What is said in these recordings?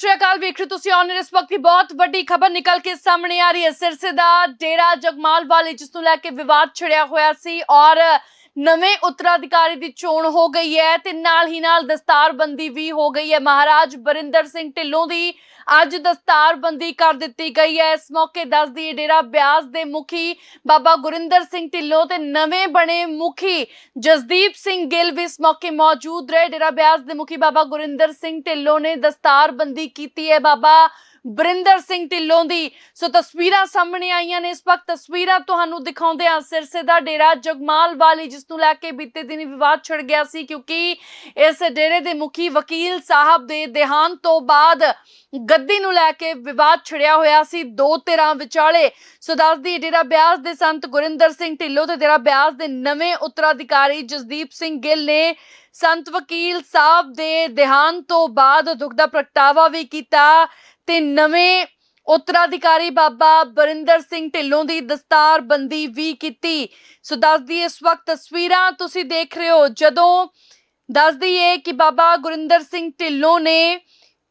ਸਤਿ ਸ਼੍ਰੀ ਅਕਾਲ ਵੇਖ ਰਹੇ ਤੁਸੀਂ ਆਨ ਇਸ ਵਕਤ ਦੀ ਬਹੁਤ ਵੱਡੀ ਖਬਰ ਨਿਕਲ ਕੇ ਸਾਹਮਣੇ ਆ ਰਹੀ ਹੈ। ਸਿਰਸੇ ਦਾ ਡੇਰਾ ਜਗਮਾਲ ਵਾਲੀ, ਜਿਸ ਨੂੰ ਲੈ ਕੇ ਵਿਵਾਦ ਛਿੜਿਆ ਹੋਇਆ ਸੀ ਔਰ ਨਵੇਂ ਉੱਤਰਾਧਿਕਾਰੀ ਦੀ ਚੋਣ ਹੋ ਗਈ ਹੈ ਤੇ ਨਾਲ ਹੀ ਨਾਲ ਦਸਤਾਰਬੰਦੀ ਵੀ ਹੋ ਗਈ ਹੈ। ਮਹਾਰਾਜ ਬਰਿੰਦਰ ਸਿੰਘ ਢਿੱਲੋਂ ਦੀ ਅੱਜ ਦਸਤਾਰਬੰਦੀ ਕਰ ਦਿੱਤੀ ਗਈ ਹੈ। ਇਸ ਮੌਕੇ ਦੱਸ ਦਈਏ ਡੇਰਾ ਬਿਆਸ ਦੇ ਮੁਖੀ ਬਾਬਾ ਗੁਰਿੰਦਰ ਸਿੰਘ ਢਿੱਲੋਂ ਤੇ ਨਵੇਂ ਬਣੇ ਮੁਖੀ ਜਸਦੀਪ ਸਿੰਘ ਗਿੱਲ ਵੀ ਇਸ ਮੌਕੇ ਮੌਜੂਦ ਰਹੇ। ਡੇਰਾ ਬਿਆਸ ਦੇ ਮੁਖੀ ਬਾਬਾ ਗੁਰਿੰਦਰ ਸਿੰਘ ਢਿੱਲੋਂ ਨੇ ਦਸਤਾਰਬੰਦੀ ਕੀਤੀ ਹੈ। ਬਾਬਾ ਬਰਿੰਦਰ ਸਿੰਘ ਢਿੱਲੋਂ ਦੀ। ਸੋ ਤਸਵੀਰਾਂ ਸਾਹਮਣੇ ਆਈਆਂ ਨੇ। ਇਸ ਵਕਤ ਤਸਵੀਰਾਂ ਤੁਹਾਨੂੰ ਦਿਖਾਉਂਦੇ ਹਾਂ। ਸਿਰਸੇ ਦਾ ਡੇਰਾ ਜਗਮਾਲ ਵਾਲੀ, ਜਿਸ ਨੂੰ ਲੈ ਕੇ ਬੀਤੇ ਦਿਨੀ ਵਿਵਾਦ ਛਿੜ ਗਿਆ ਸੀ, ਕਿਉਂਕਿ ਇਸ ਡੇਰੇ ਦੇ ਮੁਖੀ ਵਕੀਲ ਸਾਹਿਬ ਦੇ ਦੇਹਾਂਤ ਤੋਂ ਬਾਅਦ ਗੱਦੀ ਨੂੰ ਲੈ ਕੇ ਵਿਵਾਦ ਛਿੜਿਆ ਹੋਇਆ ਸੀ। ਦੋ ਧਿਰਾਂ ਵਿਚਾਲੇ। ਸੋ ਦੱਸਦੀ, ਡੇਰਾ ਬਿਆਸ ਦੇ ਸੰਤ ਗੁਰਿੰਦਰ ਸਿੰਘ ਢਿੱਲੋਂ ਤੇ ਡੇਰਾ ਬਿਆਸ ਦੇ ਨਵੇਂ ਉੱਤਰਾਧਿਕਾਰੀ ਜਸਦੀਪ ਸਿੰਘ ਗਿੱਲ ਨੇ ਸੰਤ ਵਕੀਲ ਸਾਹਿਬ ਦੇ ਦੇਹਾਂਤ ਤੋਂ ਬਾਅਦ ਦੁੱਖ ਦਾ ਪ੍ਰਗਟਾਵਾ ਵੀ ਕੀਤਾ। ਤੇ ਨਵੇਂ ਉੱਤਰਾਧਿਕਾਰੀ ਬਾਬਾ ਬਰਿੰਦਰ ਸਿੰਘ ਢਿੱਲੋਂ ਦੀ ਦਸਤਾਰਬੰਦੀ ਵੀ ਕੀਤੀ। ਸੋ ਦੱਸਦੀ ਇਸ ਵਕਤ ਤਸਵੀਰਾਂ ਤੁਸੀਂ ਦੇਖ ਰਹੇ ਹੋ। ਜਦੋਂ ਦੱਸਦੀ ਏ ਕਿ ਬਾਬਾ ਗੁਰਿੰਦਰ ਸਿੰਘ ਢਿੱਲੋਂ ਨੇ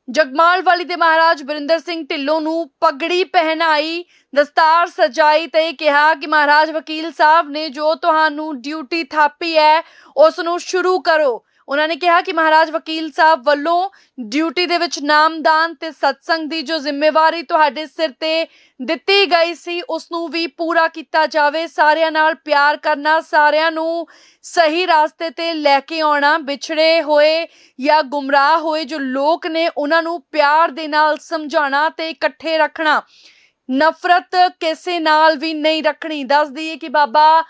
ਜਗਮਾਲ ਵਾਲੀ ਦੇ ਮਹਾਰਾਜ ਬਰਿੰਦਰ ਸਿੰਘ ਢਿੱਲੋਂ ਨੂੰ ਪਗੜੀ ਪਹਿਨਾਈ, ਦਸਤਾਰ ਸਜਾਈ ਤੇ ਕਿਹਾ ਕਿ ਮਹਾਰਾਜ ਵਕੀਲ ਸਾਹਿਬ ਨੇ ਜੋ ਤੁਹਾਨੂੰ ਡਿਊਟੀ ਥਾਪੀ ਹੈ, ਉਸ ਨੂੰ ਸ਼ੁਰੂ ਕਰੋ। ਉਹਨਾਂ ਨੇ ਕਿਹਾ ਕਿ ਮਹਾਰਾਜ ਵਕੀਲ ਸਾਹਿਬ ਵੱਲੋਂ ਡਿਊਟੀ ਦੇ ਵਿੱਚ ਨਾਮਦਾਨ ਤੇ ਸਤਸੰਗ ਦੀ ਜੋ ਜ਼ਿੰਮੇਵਾਰੀ ਤੁਹਾਡੇ ਸਿਰ ਤੇ ਦਿੱਤੀ ਗਈ ਸੀ ਉਸ ਨੂੰ ਵੀ ਪੂਰਾ ਕੀਤਾ ਜਾਵੇ। ਸਾਰਿਆਂ ਨਾਲ ਪਿਆਰ ਕਰਨਾ, ਸਾਰਿਆਂ ਨੂੰ ਸਹੀ ਰਾਸਤੇ ਤੇ ਲੈ ਕੇ ਆਉਣਾ, ਵਿਛੜੇ ਹੋਏ ਜਾਂ ਗੁੰਮਰਾਹ ਹੋਏ ਜੋ ਲੋਕ ਨੇ, ਉਹਨਾਂ ਨੂੰ ਪਿਆਰ ਦੇ ਨਾਲ ਸਮਝਾਉਣਾ ਤੇ ਇਕੱਠੇ ਰੱਖਣਾ। ਨਫ਼ਰਤ ਕਿਸੇ ਨਾਲ ਵੀ ਨਹੀਂ ਰੱਖਣੀ। ਦੱਸ ਦਈਏ ਕਿ ਬਾਬਾ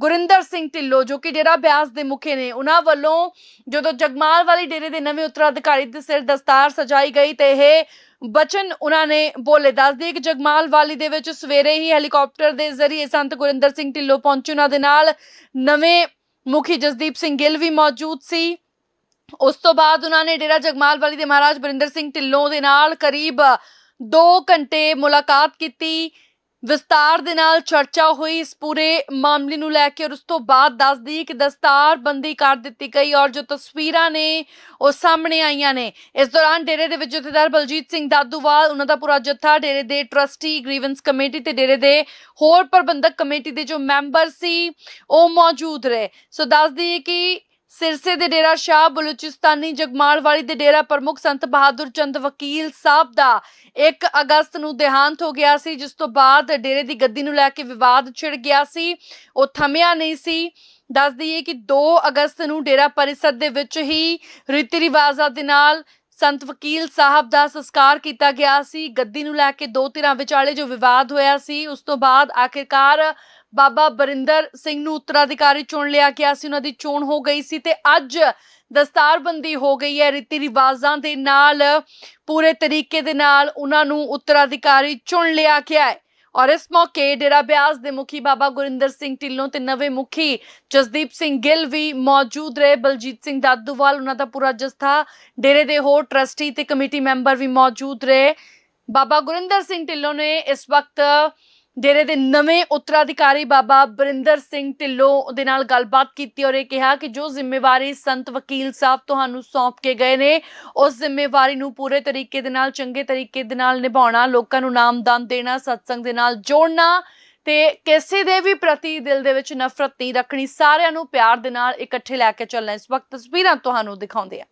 ਗੁਰਿੰਦਰ ਸਿੰਘ ਢਿੱਲੋਂ, ਜੋ ਕਿ ਡੇਰਾ ਬਿਆਸ ਦੇ ਮੁਖੀ ਨੇ, ਉਹਨਾਂ ਵੱਲੋਂ ਜਦੋਂ ਜਗਮਾਲ ਵਾਲੀ ਡੇਰੇ ਦੇ ਨਵੇਂ ਉੱਤਰਾਧਿਕਾਰੀ ਦੇ ਸਿਰ ਦਸਤਾਰ ਸਜਾਈ ਗਈ ਤੇ ਇਹ ਬਚਨ ਉਹਨਾਂ ਨੇ ਬੋਲੇ। ਦੱਸ ਕਿ ਜਗਮਾਲ ਵਾਲੀ ਦੇ ਵਿੱਚ ਸਵੇਰੇ ਹੀ ਹੈਲੀਕਾਪਟਰ ਦੇ ਜ਼ਰੀਏ ਸੰਤ ਗੁਰਿੰਦਰ ਸਿੰਘ ਢਿੱਲੋਂ ਪਹੁੰਚੇ। ਉਹਨਾਂ ਦੇ ਨਾਲ ਨਵੇਂ ਮੁਖੀ ਜਸਦੀਪ ਸਿੰਘ ਗਿੱਲ ਵੀ ਮੌਜੂਦ ਸੀ। ਉਸ ਤੋਂ ਬਾਅਦ ਉਹਨਾਂ ਨੇ ਡੇਰਾ ਜਗਮਾਲ ਵਾਲੀ ਦੇ ਮਹਾਰਾਜ ਬਰਿੰਦਰ ਸਿੰਘ ਢਿੱਲੋਂ ਦੇ ਨਾਲ ਕਰੀਬ 2 ਘੰਟੇ ਮੁਲਾਕਾਤ ਕੀਤੀ। ਵਿਸਤਾਰ ਦੇ ਨਾਲ ਚਰਚਾ ਹੋਈ। ਇਸ ਪੂਰੇ ਮਾਮਲੇ ਨੂੰ ਲੈ ਕੇ ਔਰ ਉਸ ਤੋਂ ਬਾਅਦ ਦੱਸਦੀ ਕਿ ਦਸਤਾਰ ਬੰਦੀ ਕਰ ਦਿੱਤੀ ਗਈ ਔਰ ਜੋ ਤਸਵੀਰਾਂ ਨੇ ਉਹ ਸਾਹਮਣੇ ਆਈਆਂ ਨੇ। ਇਸ ਦੌਰਾਨ ਡੇਰੇ ਦੇ ਵਿੱਚ ਜਥੇਦਾਰ ਬਲਜੀਤ ਸਿੰਘ ਦਾਦੂਵਾਲ, ਉਹਨਾਂ ਦਾ ਪੂਰਾ ਜੱਥਾ, ਡੇਰੇ ਦੇ ਟਰਸਟੀ ਗ੍ਰੀਵੈਂਸ ਕਮੇਟੀ ਤੇ ਡੇਰੇ ਦੇ ਹੋਰ ਪ੍ਰਬੰਧਕ ਕਮੇਟੀ ਦੇ ਜੋ ਮੈਂਬਰ ਸੀ, ਉਹ ਮੌਜੂਦ ਰਹੇ। ਸੋ ਦੱਸਦੀ ਕਿ ਸਿਰਸੇ ਦੇ ਡੇਰਾ ਸ਼ਾਹ ਬਲੂਚਿਸਤਾਨੀ ਜਗਮਾਲ ਵਾਲੀ ਦੇ ਡੇਰਾ ਪ੍ਰਮੁੱਖ ਸੰਤ ਬਹਾਦਰ ਚੰਦ ਵਕੀਲ ਸਾਹਿਬ ਦਾ 1 ਅਗਸਤ ਨੂੰ ਦੇਹਾਂਤ ਹੋ ਗਿਆ ਸੀ, ਜਿਸ ਤੋਂ ਬਾਅਦ ਡੇਰੇ ਦੀ ਗੱਦੀ ਨੂੰ ਲੈ ਕੇ ਵਿਵਾਦ ਛਿੜ ਗਿਆ ਸੀ, ਉਹ ਥਮਿਆ ਨਹੀਂ ਸੀ। ਦੱਸ ਦਈਏ ਕਿ 2 ਅਗਸਤ ਨੂੰ ਡੇਰਾ ਪਰਿਸਦ ਦੇ ਵਿੱਚ ਹੀ ਰੀਤੀ ਰਿਵਾਜ਼ਾਂ ਦੇ ਨਾਲ ਸੰਤ ਵਕੀਲ ਸਾਹਿਬ ਦਾ ਸੰਸਕਾਰ ਕੀਤਾ ਗਿਆ ਸੀ। ਗੱਦੀ ਨੂੰ ਲੈ ਕੇ ਦੋ ਧਿਰਾਂ ਵਿਚਾਲੇ ਜੋ ਵਿਵਾਦ ਹੋਇਆ ਸੀ, ਉਸ ਤੋਂ ਬਾਅਦ ਆਖਿਰਕਾਰ ਬਾਬਾ ਬਰਿੰਦਰ ਸਿੰਘ ਨੂੰ ਉੱਤਰਾਧਿਕਾਰੀ ਚੁਣ ਲਿਆ ਗਿਆ ਸੀ, ਉਹਨਾਂ ਦੀ ਚੋਣ ਹੋ ਗਈ ਸੀ ਤੇ ਅੱਜ ਦਸਤਾਰਬੰਦੀ ਹੋ ਗਈ ਹੈ। ਰੀਤੀ ਰਿਵਾਜ਼ਾਂ ਦੇ ਨਾਲ, ਪੂਰੇ ਤਰੀਕੇ ਦੇ ਨਾਲ ਉਹਨਾਂ ਨੂੰ ਉੱਤਰਾਧਿਕਾਰੀ ਚੁਣ ਲਿਆ ਗਿਆ ਹੈ। ਔਰ ਇਸ ਮੌਕੇ ਡੇਰਾ ਬਿਆਸ ਦੇ ਮੁਖੀ ਬਾਬਾ ਗੁਰਿੰਦਰ ਸਿੰਘ ਢਿੱਲੋਂ ਤੇ ਨਵੇਂ ਮੁਖੀ ਜਸਦੀਪ ਸਿੰਘ ਗਿੱਲ ਵੀ ਮੌਜੂਦ ਰਹੇ। ਬਲਜੀਤ ਸਿੰਘ ਦਾਦੂਵਾਲ, ਉਹਨਾਂ ਦਾ ਪੂਰਾ ਜਥਾ ਡੇਰੇ ਦੇ ਹੋਰ ਟਰਸਟੀ ਤੇ ਕਮੇਟੀ ਮੈਂਬਰ ਵੀ ਮੌਜੂਦ ਰਹੇ। ਬਾਬਾ ਗੁਰਿੰਦਰ ਸਿੰਘ ਢਿੱਲੋਂ ਨੇ ਇਸ ਵਕਤ ਡੇਰੇ ਦੇ ਨਵੇਂ ਉੱਤਰਾਧਿਕਾਰੀ ਬਾਬਾ ਬਰਿੰਦਰ ਸਿੰਘ ਢਿੱਲੋਂ ਦੇ ਨਾਲ ਗੱਲਬਾਤ ਕੀਤੀ ਔਰ ਇਹ ਕਿਹਾ ਕਿ ਜੋ ਜ਼ਿੰਮੇਵਾਰੀ ਸੰਤ ਵਕੀਲ ਸਾਹਿਬ ਤੁਹਾਨੂੰ ਸੌਂਪ ਕੇ ਗਏ ਨੇ, ਉਸ ਜ਼ਿੰਮੇਵਾਰੀ ਨੂੰ ਪੂਰੇ ਤਰੀਕੇ ਦੇ ਨਾਲ, ਚੰਗੇ ਤਰੀਕੇ ਦੇ ਨਾਲ ਨਿਭਾਉਣਾ, ਲੋਕਾਂ ਨੂੰ ਨਾਮਦਾਨ ਦੇਣਾ, ਸਤਸੰਗ ਦੇ ਨਾਲ ਜੋੜਨਾ ਤੇ ਕਿਸੇ ਦੇ ਵੀ ਪ੍ਰਤੀ ਦਿਲ ਦੇ ਵਿੱਚ ਨਫ਼ਰਤ ਨਹੀਂ ਰੱਖਣੀ, ਸਾਰਿਆਂ ਨੂੰ ਪਿਆਰ ਦੇ ਨਾਲ ਇਕੱਠੇ ਲੈ ਕੇ ਚੱਲਣਾ। ਇਸ ਵਕਤ ਤਸਵੀਰਾਂ ਤੁਹਾਨੂੰ ਦਿਖਾਉਂਦੇ ਆ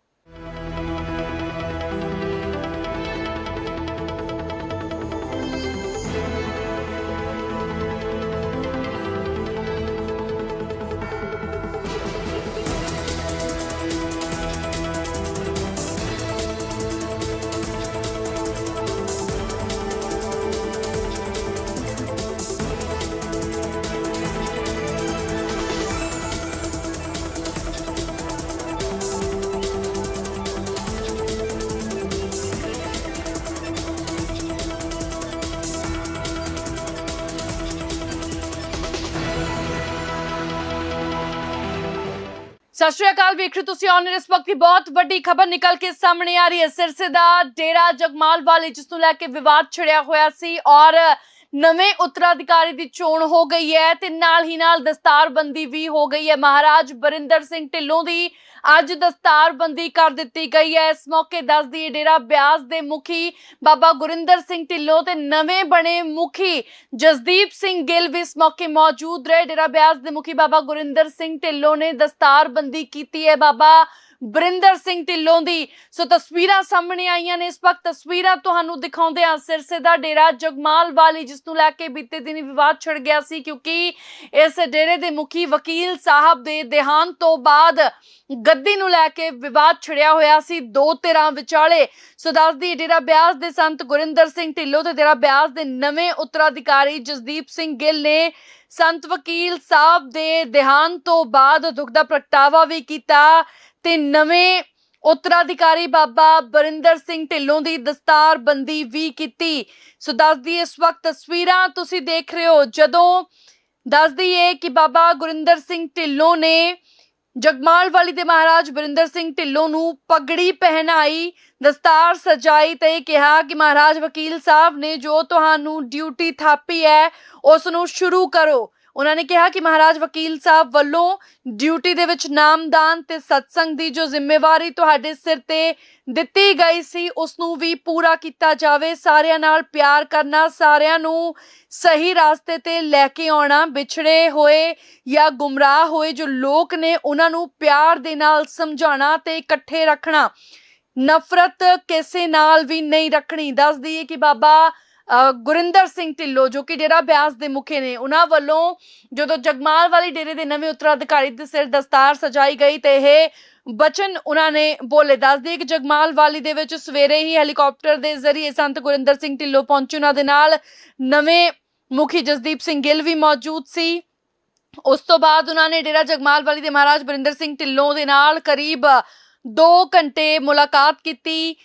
ਸਤਿ ਸ਼੍ਰੀ ਅਕਾਲ, ਵੇਖ ਰਹੇ ਹੋ ਤੁਸੀਂ ਔਨ ਇਸ ਵਕਤ ਦੀ ਬਹੁਤ ਵੱਡੀ ਖਬਰ ਨਿਕਲ ਕੇ ਸਾਹਮਣੇ ਆ ਰਹੀ ਹੈ। ਸਿਰਸੇ ਦਾ ਡੇਰਾ ਜਗਮਾਲ ਵਾਲੀ, ਜਿਸ ਨੂੰ ਲੈ ਕੇ ਵਿਵਾਦ ਛਿੜਿਆ ਹੋਇਆ ਸੀ ਔਰ ਨਵੇਂ ਉੱਤਰਾਧਿਕਾਰੀ ਦੀ ਚੋਣ ਹੋ ਗਈ ਹੈ ਤੇ ਨਾਲ ਹੀ ਨਾਲ ਦਸਤਾਰਬੰਦੀ ਵੀ ਹੋ ਗਈ ਹੈ। ਮਹਾਰਾਜ ਬਰਿੰਦਰ ਸਿੰਘ ਢਿੱਲੋਂ ਦੀ ਅੱਜ ਦਸਤਾਰਬੰਦੀ ਕਰ ਦਿੱਤੀ ਗਈ ਹੈ। ਇਸ ਮੌਕੇ ਦੱਸਦੀ ਹੈ, ਡੇਰਾ ਬਿਆਸ ਦੇ ਮੁਖੀ ਬਾਬਾ ਗੁਰਿੰਦਰ ਸਿੰਘ ਢਿੱਲੋਂ ਤੇ ਨਵੇਂ ਬਣੇ ਮੁਖੀ ਜਸਦੀਪ ਸਿੰਘ ਗਿੱਲ ਵੀ ਇਸ ਮੌਕੇ ਮੌਜੂਦ ਰਹੇ। ਡੇਰਾ ਬਿਆਸ ਦੇ ਮੁਖੀ ਬਾਬਾ ਗੁਰਿੰਦਰ ਸਿੰਘ ਢਿੱਲੋਂ ਨੇ ਦਸਤਾਰਬੰਦੀ ਕੀਤੀ ਹੈ। ਬਾਬਾ ਬਰਿੰਦਰ ਸਿੰਘ ਢਿੱਲੋਂ ਦੀ। ਸੋ ਤਸਵੀਰਾਂ ਸਾਹਮਣੇ ਆਈਆਂ ਨੇ। ਇਸ ਵਕਤ ਤਸਵੀਰਾਂ ਤੁਹਾਨੂੰ ਦਿਖਾਉਂਦੇ ਹਾਂ। ਸਿਰਸੇ ਦਾ ਡੇਰਾ ਜਗਮਾਲ ਵਾਲੀ, ਜਿਸ ਨੂੰ ਲੈ ਕੇ ਬੀਤੇ ਦਿਨ ਵਿਵਾਦ ਛਿੜ ਗਿਆ ਸੀ, ਕਿਉਂਕਿ ਇਸ ਡੇਰੇ ਦੇ ਮੁਖੀ ਵਕੀਲ ਸਾਹਿਬ ਦੇ ਦੇਹਾਂਤ ਤੋਂ ਬਾਅਦ ਗੱਦੀ ਨੂੰ ਲੈ ਕੇ ਵਿਵਾਦ ਛਿੜਿਆ ਹੋਇਆ ਸੀ। ਦੋ ਧਿਰਾਂ ਵਿਚਾਲੇ। ਸੋ ਦੱਸਦੀ ਡੇਰਾ ਬਿਆਸ ਦੇ ਸੰਤ ਗੁਰਿੰਦਰ ਸਿੰਘ ਢਿੱਲੋਂ ਤੇ ਡੇਰਾ ਬਿਆਸ ਦੇ ਨਵੇਂ ਉੱਤਰਾਧਿਕਾਰੀ ਜਸਦੀਪ ਸਿੰਘ ਗਿੱਲ ਨੇ ਸੰਤ ਵਕੀਲ ਸਾਹਿਬ ਦੇ ਦੇਹਾਂਤ ਤੋਂ ਬਾਅਦ ਦੁੱਖ ਦਾ ਪ੍ਰਗਟਾਵਾ ਵੀ ਕੀਤਾ। ਤੇ ਨਵੇਂ ਉੱਤਰਾਧਿਕਾਰੀ ਬਾਬਾ ਬਰਿੰਦਰ ਸਿੰਘ ਢਿੱਲੋਂ ਦੀ ਦਸਤਾਰਬੰਦੀ ਵੀ ਕੀਤੀ। ਸੋ ਦੱਸਦੀ ਇਸ ਵਕਤ ਤਸਵੀਰਾਂ ਤੁਸੀਂ ਦੇਖ ਰਹੇ ਹੋ। ਜਦੋਂ ਦੱਸਦੀ ਹੈ ਕਿ ਬਾਬਾ ਗੁਰਿੰਦਰ ਸਿੰਘ ਢਿੱਲੋਂ ਨੇ ਜਗਮਾਲ ਵਾਲੀ ਦੇ ਮਹਾਰਾਜ ਬਰਿੰਦਰ ਸਿੰਘ ਢਿੱਲੋਂ ਨੂੰ ਪਗੜੀ ਪਹਿਨਾਈ, ਦਸਤਾਰ ਸਜਾਈ ਤੇ ਕਿਹਾ ਕਿ ਮਹਾਰਾਜ ਵਕੀਲ ਸਾਹਿਬ ਨੇ ਜੋ ਤੁਹਾਨੂੰ ਡਿਊਟੀ ਥਾਪੀ ਹੈ, ਉਸ ਨੂੰ ਸ਼ੁਰੂ ਕਰੋ। ਉਹਨਾਂ ਨੇ ਕਿਹਾ ਕਿ ਮਹਾਰਾਜ ਵਕੀਲ ਸਾਹਿਬ ਵੱਲੋਂ ਡਿਊਟੀ ਦੇ ਵਿੱਚ ਨਾਮਦਾਨ ਤੇ ਸਤਸੰਗ ਦੀ ਜੋ ਜ਼ਿੰਮੇਵਾਰੀ ਤੁਹਾਡੇ ਸਿਰ ਤੇ ਦਿੱਤੀ ਗਈ ਸੀ ਉਸ ਨੂੰ ਵੀ ਪੂਰਾ ਕੀਤਾ ਜਾਵੇ। ਸਾਰਿਆਂ ਨਾਲ ਪਿਆਰ ਕਰਨਾ, ਸਾਰਿਆਂ ਨੂੰ ਸਹੀ ਰਾਸਤੇ ਤੇ ਲੈ ਕੇ ਆਉਣਾ, ਵਿਛੜੇ ਹੋਏ ਜਾਂ ਗੁੰਮਰਾਹ ਹੋਏ ਜੋ ਲੋਕ ਨੇ, ਉਹਨਾਂ ਨੂੰ ਪਿਆਰ ਦੇ ਨਾਲ ਸਮਝਾਉਣਾ ਤੇ ਇਕੱਠੇ ਰੱਖਣਾ। ਨਫ਼ਰਤ ਕਿਸੇ ਨਾਲ ਵੀ ਨਹੀਂ ਰੱਖਣੀ। ਦੱਸ ਹੈ ਕਿ ਬਾਬਾ ਗੁਰਿੰਦਰ ਸਿੰਘ ਢਿੱਲੋਂ, ਜੋ ਕਿ ਡੇਰਾ ਬਿਆਸ ਦੇ ਮੁਖੀ ਨੇ, ਉਹਨਾਂ ਵੱਲੋਂ ਜਦੋਂ ਜਗਮਾਲ ਵਾਲੀ ਡੇਰੇ ਦੇ ਨਵੇਂ ਉੱਤਰਾਧਿਕਾਰੀ ਦੇ ਸਿਰ ਦਸਤਾਰ ਸਜਾਈ ਗਈ ਤੇ ਇਹ ਬਚਨ ਉਹਨਾਂ ਨੇ ਬੋਲੇ। ਦੱਸਦੇ ਕਿ ਜਗਮਾਲ ਵਾਲੀ ਦੇ ਵਿੱਚ ਸਵੇਰੇ ਹੀ ਹੈਲੀਕਾਪਟਰ ਦੇ ਜ਼ਰੀਏ ਸੰਤ ਗੁਰਿੰਦਰ ਸਿੰਘ ਢਿੱਲੋਂ ਪਹੁੰਚੇ। ਉਹਨਾਂ ਦੇ ਨਾਲ ਨਵੇਂ ਮੁਖੀ ਜਸਦੀਪ ਸਿੰਘ ਗਿੱਲ ਵੀ ਮੌਜੂਦ ਸੀ। ਉਸ ਤੋਂ ਬਾਅਦ ਉਹਨਾਂ ਨੇ ਡੇਰਾ ਜਗਮਾਲ ਵਾਲੀ ਦੇ ਮਹਾਰਾਜ ਬਰਿੰਦਰ ਸਿੰਘ ਢਿੱਲੋਂ ਦੇ ਨਾਲ ਕਰੀਬ 2 ਘੰਟੇ ਮੁਲਾਕਾਤ ਕੀਤੀ।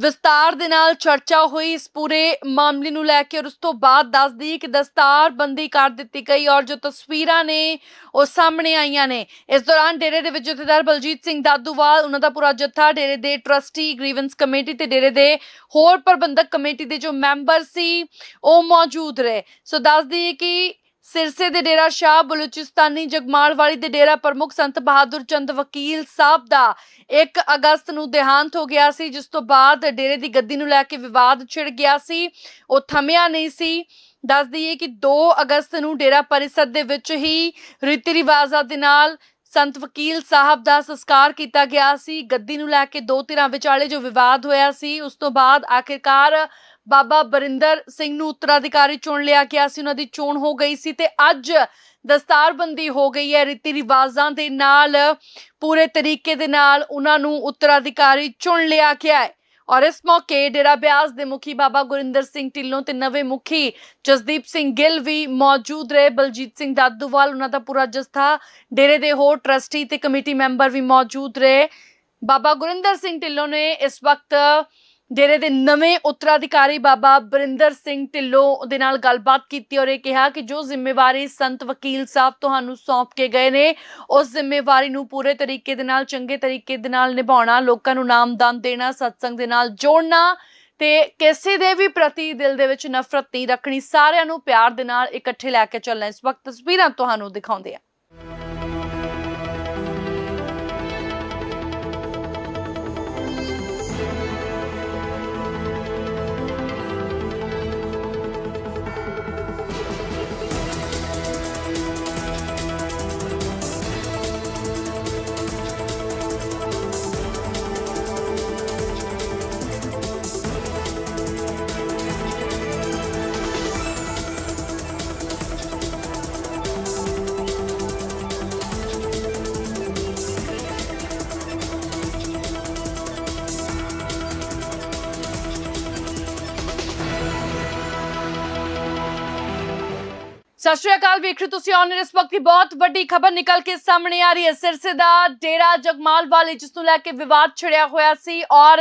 ਵਿਸਤਾਰ ਦੇ ਨਾਲ ਚਰਚਾ ਹੋਈ। ਇਸ ਪੂਰੇ ਮਾਮਲੇ ਨੂੰ ਲੈ ਕੇ ਔਰ ਉਸ ਤੋਂ ਬਾਅਦ ਦੱਸਦੀ ਕਿ ਦਸਤਾਰ ਬੰਦੀ ਕਰ ਦਿੱਤੀ ਗਈ ਔਰ ਜੋ ਤਸਵੀਰਾਂ ਨੇ ਉਹ ਸਾਹਮਣੇ ਆਈਆਂ ਨੇ। ਇਸ ਦੌਰਾਨ ਡੇਰੇ ਦੇ ਵਿੱਚ ਜਥੇਦਾਰ ਬਲਜੀਤ ਸਿੰਘ ਦਾਦੂਵਾਲ, ਉਹਨਾਂ ਦਾ ਪੂਰਾ ਜੱਥਾ, ਡੇਰੇ ਦੇ ਟਰਸਟੀ ਗ੍ਰੀਵੈਂਸ ਕਮੇਟੀ ਤੇ ਡੇਰੇ ਦੇ ਹੋਰ ਪ੍ਰਬੰਧਕ ਕਮੇਟੀ ਦੇ ਜੋ ਮੈਂਬਰ ਸੀ, ਉਹ ਮੌਜੂਦ ਰਹੇ। ਸੋ ਦੱਸ ਦੱਸਦੀ ਕਿ ਸਿਰਸੇ ਦੇ ਡੇਰਾ ਸ਼ਾਹ ਬਲੂਚਿਸਤਾਨੀ ਜਗਮਾਲ ਵਾਲੀ ਦੇ ਡੇਰਾ ਪ੍ਰਮੁੱਖ ਸੰਤ ਬਹਾਦਰ ਚੰਦ ਵਕੀਲ ਸਾਹਿਬ ਦਾ 1 ਅਗਸਤ ਨੂੰ ਦੇਹਾਂਤ ਹੋ ਗਿਆ ਸੀ, ਜਿਸ ਤੋਂ ਬਾਅਦ ਡੇਰੇ ਦੀ ਗੱਦੀ ਨੂੰ ਲੈ ਕੇ ਵਿਵਾਦ ਛਿੜ ਗਿਆ ਸੀ। ਉਹ ਥਮਿਆ ਨਹੀਂ ਸੀ। ਦੱਸ ਹੈ ਕਿ 2 ਅਗਸਤ ਨੂੰ ਡੇਰਾ ਪਰਿਸਰ ਦੇ ਵਿੱਚ ਹੀ ਰੀਤੀ ਰਿਵਾਜ਼ਾਂ ਦੇ ਨਾਲ ਸੰਤ ਵਕੀਲ ਸਾਹਿਬ ਦਾ ਸੰਸਕਾਰ ਕੀਤਾ ਗਿਆ ਸੀ। ਗੱਦੀ ਨੂੰ ਲੈ ਕੇ ਦੋ ਧਿਰਾਂ ਵਿਚਾਲੇ ਜੋ ਵਿਵਾਦ ਹੋਇਆ ਸੀ, ਉਸ ਤੋਂ ਬਾਅਦ ਆਖਿਰਕਾਰ ਬਾਬਾ ਬਰਿੰਦਰ ਸਿੰਘ ਨੂੰ ਉੱਤਰਾਧਿਕਾਰੀ ਚੁਣ ਲਿਆ ਗਿਆ ਸੀ। ਉਹਨਾਂ ਦੀ ਚੋਣ ਹੋ ਗਈ ਸੀ ਤੇ ਅੱਜ ਦਸਤਾਰਬੰਦੀ ਹੋ ਗਈ ਹੈ। ਰੀਤੀ ਰਿਵਾਜ਼ਾਂ ਦੇ ਨਾਲ, ਪੂਰੇ ਤਰੀਕੇ ਦੇ ਨਾਲ ਉਹਨਾਂ ਨੂੰ ਉੱਤਰਾਧਿਕਾਰੀ ਚੁਣ ਲਿਆ ਗਿਆ ਹੈ। ਔਰ ਇਸ ਮੌਕੇ ਡੇਰਾ ਬਿਆਸ ਦੇ ਮੁਖੀ ਬਾਬਾ ਗੁਰਿੰਦਰ ਸਿੰਘ ਢਿੱਲੋਂ ਤੇ ਨਵੇਂ ਮੁਖੀ ਜਸਦੀਪ ਸਿੰਘ ਗਿੱਲ ਵੀ ਮੌਜੂਦ ਰਹੇ। ਬਲਜੀਤ ਸਿੰਘ ਦਾਦੂਵਾਲ, ਉਹਨਾਂ ਦਾ ਪੂਰਾ ਜਥਾ ਡੇਰੇ ਦੇ ਹੋਰ ਟਰਸਟੀ ਤੇ ਕਮੇਟੀ ਮੈਂਬਰ ਵੀ ਮੌਜੂਦ ਰਹੇ। ਬਾਬਾ ਗੁਰਿੰਦਰ ਸਿੰਘ ਢਿੱਲੋਂ ਨੇ ਇਸ ਵਕਤ ਡੇਰੇ ਦੇ ਨਵੇਂ ਉੱਤਰਾਧਿਕਾਰੀ ਬਾਬਾ ਬਰਿੰਦਰ ਸਿੰਘ ਢਿੱਲੋਂ ਦੇ ਨਾਲ ਗੱਲਬਾਤ ਕੀਤੀ ਔਰ ਇਹ ਕਿਹਾ ਕਿ ਜੋ ਜ਼ਿੰਮੇਵਾਰੀ ਸੰਤ ਵਕੀਲ ਸਾਹਿਬ ਤੁਹਾਨੂੰ ਸੌਂਪ ਕੇ ਗਏ ਨੇ, ਉਸ ਜ਼ਿੰਮੇਵਾਰੀ ਨੂੰ ਪੂਰੇ ਤਰੀਕੇ ਦੇ ਨਾਲ, ਚੰਗੇ ਤਰੀਕੇ ਦੇ ਨਾਲ ਨਿਭਾਉਣਾ, ਲੋਕਾਂ ਨੂੰ ਨਾਮਦਾਨ ਦੇਣਾ, ਸਤਸੰਗ ਦੇ ਨਾਲ ਜੋੜਨਾ ਤੇ ਕਿਸੇ ਦੇ ਵੀ ਪ੍ਰਤੀ ਦਿਲ ਦੇ ਵਿੱਚ ਨਫ਼ਰਤ ਨਹੀਂ ਰੱਖਣੀ, ਸਾਰਿਆਂ ਨੂੰ ਪਿਆਰ ਦੇ ਨਾਲ ਇਕੱਠੇ ਲੈ ਕੇ ਚੱਲਣਾ। ਇਸ ਵਕਤ ਤਸਵੀਰਾਂ ਤੁਹਾਨੂੰ ਦਿਖਾਉਂਦੇ ਆ ਸਤਿ ਸ਼੍ਰੀ ਅਕਾਲ, ਵੇਖ ਰਹੇ ਤੁਸੀਂ ਔਨ ਇਸ ਵਕਤ ਦੀ ਬਹੁਤ ਵੱਡੀ ਖਬਰ ਨਿਕਲ ਕੇ ਸਾਹਮਣੇ ਆ ਰਹੀ ਹੈ। ਸਿਰਸੇ ਦਾ ਡੇਰਾ ਜਗਮਾਲ ਵਾਲੀ, ਜਿਸ ਨੂੰ ਲੈ ਕੇ ਵਿਵਾਦ ਛਿੜਿਆ ਹੋਇਆ ਸੀ ਔਰ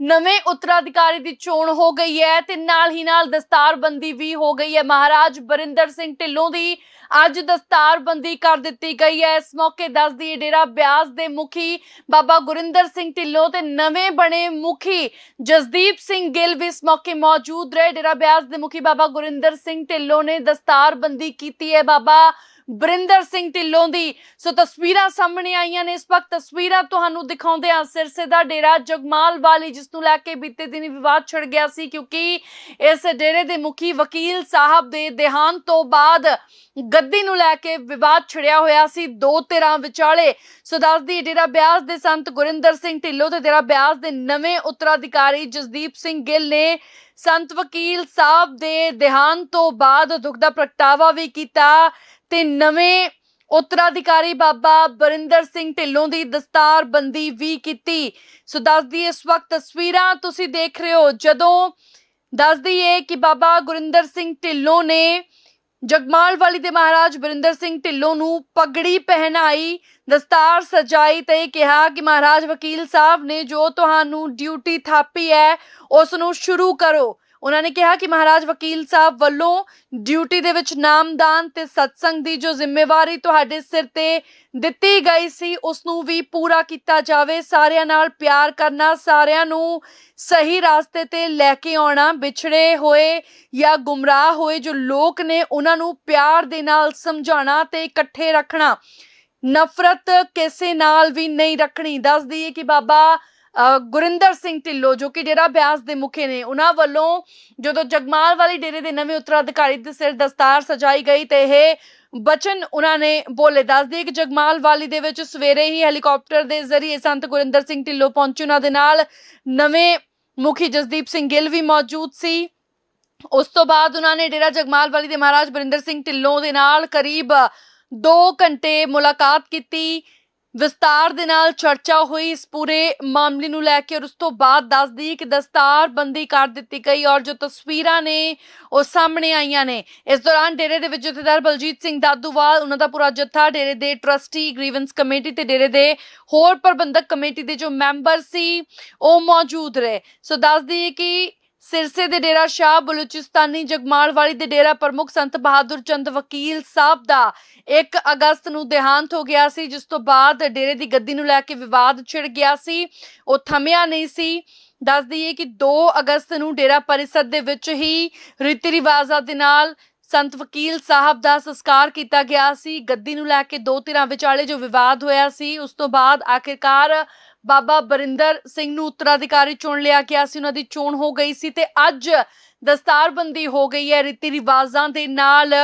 ਨਵੇਂ ਉੱਤਰਾਧਿਕਾਰੀ ਦੀ ਚੋਣ ਹੋ ਗਈ ਹੈ ਤੇ ਨਾਲ ਹੀ ਨਾਲ ਦਸਤਾਰਬੰਦੀ ਵੀ ਹੋ ਗਈ ਹੈ। ਮਹਾਰਾਜ ਬਰਿੰਦਰ ਸਿੰਘ ਢਿੱਲੋਂ ਦੀ ਅੱਜ ਦਸਤਾਰਬੰਦੀ ਕਰ ਦਿੱਤੀ ਗਈ ਹੈ। ਇਸ ਮੌਕੇ ਦੱਸ ਦਈਏ ਡੇਰਾ ਬਿਆਸ ਦੇ ਮੁਖੀ ਬਾਬਾ ਗੁਰਿੰਦਰ ਸਿੰਘ ਢਿੱਲੋਂ ਤੇ ਨਵੇਂ ਬਣੇ ਮੁਖੀ ਜਸਦੀਪ ਸਿੰਘ ਗਿੱਲ ਵੀ ਇਸ ਮੌਕੇ ਮੌਜੂਦ ਰਹੇ। ਡੇਰਾ ਬਿਆਸ ਦੇ ਮੁਖੀ ਬਾਬਾ ਗੁਰਿੰਦਰ ਸਿੰਘ ਢਿੱਲੋਂ ਨੇ ਦਸਤਾਰਬੰਦੀ ਕੀਤੀ ਹੈ। ਬਾਬਾ ਬਰਿੰਦਰ ਸਿੰਘ ਢਿੱਲੋਂ ਦੀ। ਸੋ ਤਸਵੀਰਾਂ ਸਾਹਮਣੇ ਆਈਆਂ ਨੇ। ਇਸ ਵਕਤ ਤਸਵੀਰਾਂ ਤੁਹਾਨੂੰ ਦਿਖਾਉਂਦੇ ਹਾਂ। ਸਿਰਸੇ ਦਾ ਡੇਰਾ ਜਗਮਾਲ ਵਾਲੀ, ਜਿਸ ਨੂੰ ਲੈ ਕੇ ਬੀਤੇ ਦਿਨੀ ਵਿਵਾਦ ਛਿੜ ਗਿਆ ਸੀ, ਕਿਉਂਕਿ ਇਸ ਡੇਰੇ ਦੇ ਮੁਖੀ ਵਕੀਲ ਸਾਹਿਬ ਦੇ ਦੇਹਾਂਤ ਤੋਂ ਬਾਅਦ ਗੱਦੀ ਨੂੰ ਲੈ ਕੇ ਵਿਵਾਦ ਛਿੜਿਆ ਹੋਇਆ ਸੀ, ਦੋ ਧਿਰਾਂ ਵਿਚਾਲੇ। ਸੋ ਦੱਸਦੀ ਡੇਰਾ ਬਿਆਸ ਦੇ ਸੰਤ ਗੁਰਿੰਦਰ ਸਿੰਘ ਢਿੱਲੋਂ ਤੇ ਡੇਰਾ ਬਿਆਸ ਦੇ ਨਵੇਂ ਉੱਤਰਾਧਿਕਾਰੀ ਜਸਦੀਪ ਸਿੰਘ ਗਿੱਲ ਨੇ ਸੰਤ ਵਕੀਲ ਸਾਹਿਬ ਦੇ ਦੇਹਾਂਤ ਤੋਂ ਬਾਅਦ ਦੁੱਖ ਦਾ ਪ੍ਰਗਟਾਵਾ ਵੀ ਕੀਤਾ। ਤੇ ਨਵੇਂ ਉੱਤਰਾਧਿਕਾਰੀ ਬਾਬਾ ਬਰਿੰਦਰ ਸਿੰਘ ਢਿੱਲੋਂ ਦੀ ਦਸਤਾਰਬੰਦੀ ਵੀ ਕੀਤੀ। ਸੋ ਦੱਸਦੀ ਇਸ ਵਕਤ ਤਸਵੀਰਾਂ ਤੁਸੀਂ ਦੇਖ ਰਹੇ ਹੋ। ਜਦੋਂ ਦੱਸਦੀ ਏ ਕਿ ਬਾਬਾ ਗੁਰਿੰਦਰ ਸਿੰਘ ਢਿੱਲੋਂ ਨੇ ਜਗਮਾਲ ਵਾਲੀ ਦੇ ਮਹਾਰਾਜ ਬਰਿੰਦਰ ਸਿੰਘ ਢਿੱਲੋਂ ਨੂੰ ਪਗੜੀ ਪਹਿਨਾਈ, ਦਸਤਾਰ ਸਜਾਈ ਤੇ ਕਿਹਾ ਕਿ ਮਹਾਰਾਜ ਵਕੀਲ ਸਾਹਿਬ ਨੇ ਜੋ ਤੁਹਾਨੂੰ ਡਿਊਟੀ ਥਾਪੀ ਹੈ, ਉਸ ਨੂੰ ਸ਼ੁਰੂ ਕਰੋ। ਉਹਨਾਂ ਨੇ ਕਿਹਾ ਕਿ ਮਹਾਰਾਜ ਵਕੀਲ ਸਾਹਿਬ ਵੱਲੋਂ ਡਿਊਟੀ ਦੇ ਵਿੱਚ ਨਾਮਦਾਨ ਤੇ ਸਤਸੰਗ ਦੀ ਜੋ ਜ਼ਿੰਮੇਵਾਰੀ ਤੁਹਾਡੇ ਸਿਰ ਤੇ ਦਿੱਤੀ ਗਈ ਸੀ ਉਸ ਨੂੰ ਵੀ ਪੂਰਾ ਕੀਤਾ ਜਾਵੇ। ਸਾਰਿਆਂ ਨਾਲ ਪਿਆਰ ਕਰਨਾ, ਸਾਰਿਆਂ ਨੂੰ ਸਹੀ ਰਾਸਤੇ ਤੇ ਲੈ ਕੇ ਆਉਣਾ, ਵਿਛੜੇ ਹੋਏ ਜਾਂ ਗੁੰਮਰਾਹ ਹੋਏ ਜੋ ਲੋਕ ਨੇ, ਉਹਨਾਂ ਨੂੰ ਪਿਆਰ ਦੇ ਨਾਲ ਸਮਝਾਉਣਾ ਤੇ ਇਕੱਠੇ ਰੱਖਣਾ। ਨਫ਼ਰਤ ਕਿਸੇ ਨਾਲ ਵੀ ਨਹੀਂ ਰੱਖਣੀ। ਦੱਸ ਹੈ ਕਿ ਬਾਬਾ ਗੁਰਿੰਦਰ ਸਿੰਘ ਢਿੱਲੋਂ, ਜੋ ਕਿ ਡੇਰਾ ਬਿਆਸ ਦੇ ਮੁਖੀ ਨੇ, ਉਹਨਾਂ ਵੱਲੋਂ ਜਦੋਂ ਜਗਮਾਲ ਵਾਲੀ ਡੇਰੇ ਦੇ ਨਵੇਂ ਉੱਤਰਾਧਿਕਾਰੀ ਦੇ ਸਿਰ ਦਸਤਾਰ ਸਜਾਈ ਗਈ ਤੇ ਇਹ ਬਚਨ ਉਹਨਾਂ ਨੇ ਬੋਲੇ। ਦੱਸਦੀ ਕਿ ਜਗਮਾਲ ਵਾਲੀ ਦੇ ਵਿੱਚ ਸਵੇਰੇ ਹੀ ਹੈਲੀਕਾਪਟਰ ਦੇ ਜ਼ਰੀਏ ਸੰਤ ਗੁਰਿੰਦਰ ਸਿੰਘ ਢਿੱਲੋਂ ਪਹੁੰਚੇ। ਉਹਨਾਂ ਦੇ ਨਾਲ ਨਵੇਂ ਮੁਖੀ ਜਸਦੀਪ ਸਿੰਘ ਗਿੱਲ ਵੀ ਮੌਜੂਦ ਸੀ। ਉਸ ਤੋਂ ਬਾਅਦ ਉਹਨਾਂ ਨੇ ਡੇਰਾ ਜਗਮਾਲ ਵਾਲੀ ਦੇ ਮਹਾਰਾਜ ਬਰਿੰਦਰ ਸਿੰਘ ਢਿੱਲੋਂ ਦੇ ਨਾਲ ਕਰੀਬ 2 ਘੰਟੇ ਮੁਲਾਕਾਤ ਕੀਤੀ। ਵਿਸਤਾਰ ਦੇ ਨਾਲ ਚਰਚਾ ਹੋਈ। ਇਸ ਪੂਰੇ ਮਾਮਲੇ ਨੂੰ ਲੈ ਕੇ ਔਰ ਉਸ ਤੋਂ ਬਾਅਦ ਦੱਸਦੀ ਕਿ ਦਸਤਾਰ ਬੰਦੀ ਕਰ ਦਿੱਤੀ ਗਈ ਔਰ ਜੋ ਤਸਵੀਰਾਂ ਨੇ, ਉਹ ਸਾਹਮਣੇ ਆਈਆਂ ਨੇ। ਇਸ ਦੌਰਾਨ ਡੇਰੇ ਦੇ ਵਿੱਚ ਜਥੇਦਾਰ ਬਲਜੀਤ ਸਿੰਘ ਦਾਦੂਵਾਲ, ਉਹਨਾਂ ਦਾ ਪੂਰਾ ਜੱਥਾ, ਡੇਰੇ ਦੇ ਟਰਸਟੀ ਗ੍ਰੀਵੈਂਸ ਕਮੇਟੀ ਤੇ ਡੇਰੇ ਦੇ ਹੋਰ ਪ੍ਰਬੰਧਕ ਕਮੇਟੀ ਦੇ ਜੋ ਮੈਂਬਰ ਸੀ, ਉਹ ਮੌਜੂਦ ਰਹੇ। ਸੋ ਦੱਸਦੀ ਕਿ ਸਿਰਸੇ ਦੇ ਡੇਰਾ ਸ਼ਾਹ ਬਲੂਚਿਸਤਾਨੀ ਜਗਮਾਲ ਵਾਲੀ ਦੇ ਡੇਰਾ ਪ੍ਰਮੁੱਖ ਸੰਤ ਬਹਾਦਰ ਚੰਦ ਵਕੀਲ ਸਾਹਿਬ ਦਾ 1 ਅਗਸਤ ਨੂੰ ਦੇਹਾਂਤ ਹੋ ਗਿਆ ਸੀ, ਜਿਸ ਤੋਂ ਬਾਅਦ ਡੇਰੇ ਦੀ ਗੱਦੀ ਨੂੰ ਲੈ ਕੇ ਵਿਵਾਦ ਛਿੜ ਗਿਆ ਸੀ। ਉਹ ਥਮਿਆ ਨਹੀਂ ਸੀ। ਦੱਸ ਦਈਏ ਕਿ 2 ਅਗਸਤ ਨੂੰ ਡੇਰਾ ਪਰਿਸ਼ਰ ਦੇ ਵਿੱਚ ਹੀ ਰੀਤੀ ਰਿਵਾਜ਼ਾਂ ਦੇ ਨਾਲ ਸੰਤ ਵਕੀਲ ਸਾਹਿਬ ਦਾ ਸੰਸਕਾਰ ਕੀਤਾ ਗਿਆ ਸੀ। ਗੱਦੀ ਨੂੰ ਲੈ ਕੇ ਦੋ ਧਿਰਾਂ ਵਿਚਾਲੇ ਜੋ ਵਿਵਾਦ ਹੋਇਆ ਸੀ, ਉਸ ਤੋਂ ਬਾਅਦ ਆਖਿਰਕਾਰ ਬਾਬਾ ਬਰਿੰਦਰ ਸਿੰਘ ਨੂੰ ਉੱਤਰਾਧਿਕਾਰੀ ਚੁਣ ਲਿਆ ਗਿਆ ਸੀ, ਉਹਨਾਂ ਦੀ ਚੋਣ ਹੋ ਗਈ ਸੀ ਤੇ ਅੱਜ ਦਸਤਾਰਬੰਦੀ ਹੋ ਗਈ ਹੈ। ਰੀਤੀ ਰਿਵਾਜ਼ਾਂ ਦੇ ਨਾਲ,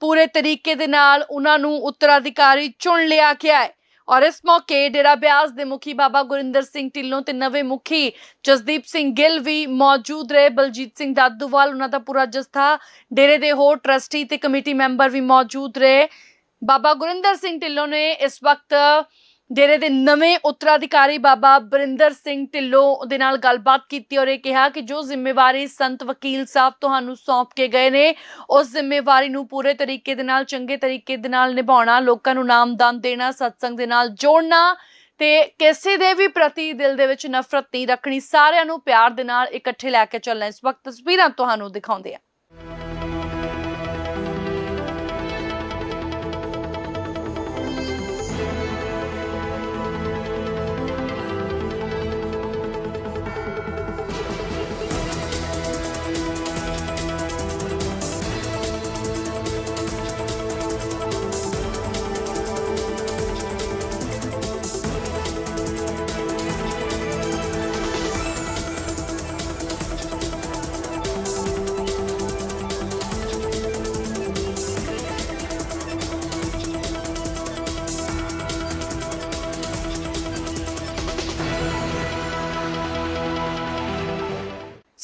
ਪੂਰੇ ਤਰੀਕੇ ਦੇ ਨਾਲ ਉਹਨਾਂ ਨੂੰ ਉੱਤਰਾਧਿਕਾਰੀ ਚੁਣ ਲਿਆ ਗਿਆ ਹੈ। ਔਰ ਇਸ ਮੌਕੇ ਡੇਰਾ ਬਿਆਸ ਦੇ ਮੁਖੀ ਬਾਬਾ ਗੁਰਿੰਦਰ ਸਿੰਘ ਢਿੱਲੋਂ ਤੇ ਨਵੇਂ ਮੁਖੀ ਜਸਦੀਪ ਸਿੰਘ ਗਿੱਲ ਵੀ ਮੌਜੂਦ ਰਹੇ। ਬਲਜੀਤ ਸਿੰਘ ਦਾਦੂਵਾਲ, ਉਹਨਾਂ ਦਾ ਪੂਰਾ ਜਥਾ, ਡੇਰੇ ਦੇ ਹੋਰ ਟਰਸਟੀ ਤੇ ਕਮੇਟੀ ਮੈਂਬਰ ਵੀ ਮੌਜੂਦ ਰਹੇ। ਬਾਬਾ ਗੁਰਿੰਦਰ ਸਿੰਘ ਢਿੱਲੋਂ ਨੇ ਇਸ ਵਕਤ ਡੇਰੇ ਦੇ ਨਵੇਂ ਉੱਤਰਾਧਿਕਾਰੀ ਬਾਬਾ ਬਰਿੰਦਰ ਸਿੰਘ ਢਿੱਲੋਂ ਦੇ ਨਾਲ ਗੱਲਬਾਤ ਕੀਤੀ ਔਰ ਇਹ ਕਿਹਾ ਕਿ ਜੋ ਜ਼ਿੰਮੇਵਾਰੀ ਸੰਤ ਵਕੀਲ ਸਾਹਿਬ ਤੁਹਾਨੂੰ ਸੌਂਪ ਕੇ ਗਏ ਨੇ, ਉਸ ਜ਼ਿੰਮੇਵਾਰੀ ਨੂੰ ਪੂਰੇ ਤਰੀਕੇ ਦੇ ਨਾਲ, ਚੰਗੇ ਤਰੀਕੇ ਦੇ ਨਾਲ ਨਿਭਾਉਣਾ, ਲੋਕਾਂ ਨੂੰ ਨਾਮਦਾਨ ਦੇਣਾ, ਸਤਸੰਗ ਦੇ ਨਾਲ ਜੋੜਨਾ ਤੇ ਕਿਸੇ ਦੇ ਵੀ ਪ੍ਰਤੀ ਦਿਲ ਦੇ ਵਿੱਚ ਨਫ਼ਰਤ ਨਹੀਂ ਰੱਖਣੀ, ਸਾਰਿਆਂ ਨੂੰ ਪਿਆਰ ਦੇ ਨਾਲ ਇਕੱਠੇ ਲੈ ਕੇ ਚੱਲਣਾ। ਇਸ ਵਕਤ ਤਸਵੀਰਾਂ ਤੁਹਾਨੂੰ ਦਿਖਾਉਂਦੇ ਆ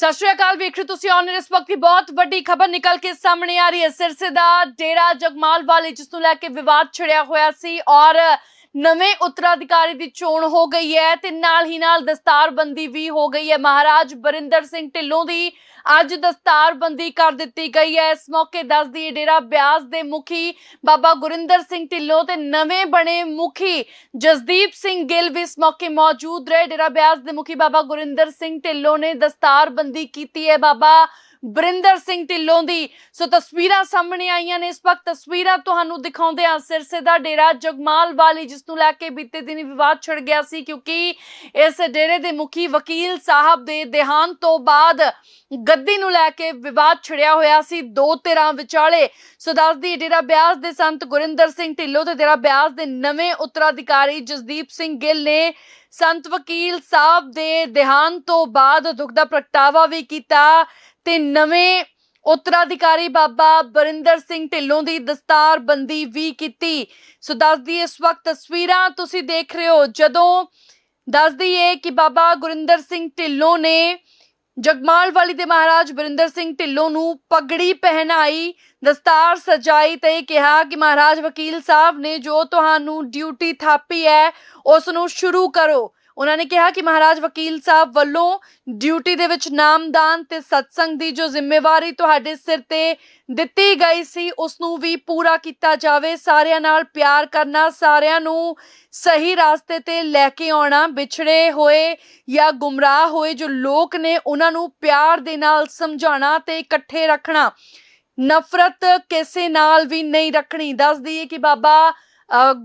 ਸਤਿ ਸ਼੍ਰੀ ਅਕਾਲ, ਵੇਖ ਰਹੇ ਤੁਸੀਂ ਆਨ ਇਸ ਵਕਤ ਦੀ ਬਹੁਤ ਵੱਡੀ ਖਬਰ ਨਿਕਲ ਕੇ ਸਾਹਮਣੇ ਆ ਰਹੀ ਹੈ। ਸਿਰਸੇ ਦਾ ਡੇਰਾ ਜਗਮਾਲ ਵਾਲੀ, ਜਿਸ ਨੂੰ ਲੈ ਕੇ ਵਿਵਾਦ ਛਿੜਿਆ ਹੋਇਆ ਸੀ ਔਰ ਨਵੇਂ ਉੱਤਰਾਧਿਕਾਰੀ ਦੀ ਚੋਣ ਹੋ ਗਈ ਹੈ ਤੇ ਨਾਲ ਹੀ ਨਾਲ ਦਸਤਾਰਬੰਦੀ ਵੀ ਹੋ ਗਈ ਹੈ। ਮਹਾਰਾਜ ਬਰਿੰਦਰ ਸਿੰਘ ਢਿੱਲੋਂ ਦੀ ਅੱਜ ਦਸਤਾਰਬੰਦੀ ਕਰ ਦਿੱਤੀ ਗਈ ਹੈ। ਇਸ ਮੌਕੇ ਦੱਸਦੀ ਹੈ, ਡੇਰਾ ਬਿਆਸ ਦੇ ਮੁਖੀ ਬਾਬਾ ਗੁਰਿੰਦਰ ਸਿੰਘ ਢਿੱਲੋਂ ਤੇ ਨਵੇਂ ਬਣੇ ਮੁਖੀ ਜਸਦੀਪ ਸਿੰਘ ਗਿੱਲ ਵੀ ਇਸ ਮੌਕੇ ਮੌਜੂਦ ਰਹੇ। ਡੇਰਾ ਬਿਆਸ ਦੇ ਮੁਖੀ ਬਾਬਾ ਗੁਰਿੰਦਰ ਸਿੰਘ ਢਿੱਲੋਂ ਨੇ ਦਸਤਾਰਬੰਦੀ ਕੀਤੀ ਹੈ। ਬਾਬਾ ਬਰਿੰਦਰ ਸਿੰਘ ਢਿੱਲੋਂ ਦੀ। ਸੋ ਤਸਵੀਰਾਂ ਸਾਹਮਣੇ ਆਈਆਂ ਨੇ। ਇਸ ਵਕਤ ਤਸਵੀਰਾਂ ਤੁਹਾਨੂੰ ਦਿਖਾਉਂਦੇ ਆ ਸਿਰਸੇ ਦਾ ਡੇਰਾ ਜਗਮਾਲ ਵਾਲੀ, ਜਿਸ ਨੂੰ ਲੈ ਕੇ ਬੀਤੇ ਦਿਨੀ ਵਿਵਾਦ ਛਿੜ ਗਿਆ ਸੀ, ਕਿਉਂਕਿ ਇਸ ਡੇਰੇ ਦੇ ਮੁਖੀ ਵਕੀਲ ਸਾਹਿਬ ਦੇ ਦੇਹਾਂਤ ਤੋਂ ਬਾਅਦ ਗੱਦੀ ਨੂੰ ਲੈ ਕੇ ਵਿਵਾਦ ਛਿੜਿਆ ਹੋਇਆ ਸੀ। ਦੋ ਧਿਰਾਂ ਵਿਚਾਲੇ। ਸੋ ਦੱਸਦੀ ਡੇਰਾ ਬਿਆਸ ਦੇ ਸੰਤ ਗੁਰਿੰਦਰ ਸਿੰਘ ਢਿੱਲੋਂ ਤੇ ਡੇਰਾ ਬਿਆਸ ਦੇ ਨਵੇਂ ਉੱਤਰਾਧਿਕਾਰੀ ਜਸਦੀਪ ਸਿੰਘ ਗਿੱਲ ਨੇ ਸੰਤ ਵਕੀਲ ਸਾਹਿਬ ਦੇ ਦੇਹਾਂਤ ਤੋਂ ਬਾਅਦ ਦੁੱਖ ਦਾ ਪ੍ਰਗਟਾਵਾ ਵੀ ਕੀਤਾ। ਤੇ ਨਵੇਂ ਉੱਤਰਾਧਿਕਾਰੀ ਬਾਬਾ ਬਰਿੰਦਰ ਸਿੰਘ ਢਿੱਲੋਂ ਦੀ ਦਸਤਾਰਬੰਦੀ ਵੀ ਕੀਤੀ। ਸੋ ਦੱਸਦੀ ਇਸ ਵਕਤ ਤਸਵੀਰਾਂ ਤੁਸੀਂ ਦੇਖ ਰਹੇ ਹੋ। ਜਦੋਂ ਦੱਸਦੀ ਹੈ ਕਿ ਬਾਬਾ ਗੁਰਿੰਦਰ ਸਿੰਘ ਢਿੱਲੋਂ ਨੇ ਜਗਮਾਲ ਵਾਲੀ ਦੇ ਮਹਾਰਾਜ ਬਰਿੰਦਰ ਸਿੰਘ ਢਿੱਲੋਂ ਨੂੰ ਪਗੜੀ ਪਹਿਨਾਈ, ਦਸਤਾਰ ਸਜਾਈ ਤੇ ਕਿਹਾ ਕਿ ਮਹਾਰਾਜ ਵਕੀਲ ਸਾਹਿਬ ਨੇ ਜੋ ਤੁਹਾਨੂੰ ਡਿਊਟੀ ਥਾਪੀ ਹੈ, ਉਸ ਨੂੰ ਸ਼ੁਰੂ ਕਰੋ। ਉਹਨਾਂ ਨੇ ਕਿਹਾ ਕਿ ਮਹਾਰਾਜ ਵਕੀਲ ਸਾਹਿਬ ਵੱਲੋਂ ਡਿਊਟੀ ਦੇ ਵਿੱਚ ਨਾਮਦਾਨ ਤੇ ਸਤਸੰਗ ਦੀ ਜੋ ਜ਼ਿੰਮੇਵਾਰੀ ਤੁਹਾਡੇ ਸਿਰ ਤੇ ਦਿੱਤੀ ਗਈ ਸੀ ਉਸ ਨੂੰ ਵੀ ਪੂਰਾ ਕੀਤਾ ਜਾਵੇ। ਸਾਰਿਆਂ ਨਾਲ ਪਿਆਰ ਕਰਨਾ, ਸਾਰਿਆਂ ਨੂੰ ਸਹੀ ਰਾਸਤੇ ਤੇ ਲੈ ਕੇ ਆਉਣਾ, ਵਿਛੜੇ ਹੋਏ ਜਾਂ ਗੁੰਮਰਾਹ ਹੋਏ ਜੋ ਲੋਕ ਨੇ, ਉਹਨਾਂ ਨੂੰ ਪਿਆਰ ਦੇ ਨਾਲ ਸਮਝਾਉਣਾ ਤੇ ਇਕੱਠੇ ਰੱਖਣਾ। ਨਫ਼ਰਤ ਕਿਸੇ ਨਾਲ ਵੀ ਨਹੀਂ ਰੱਖਣੀ। ਦੱਸਦੀ ਹੈ ਕਿ ਬਾਬਾ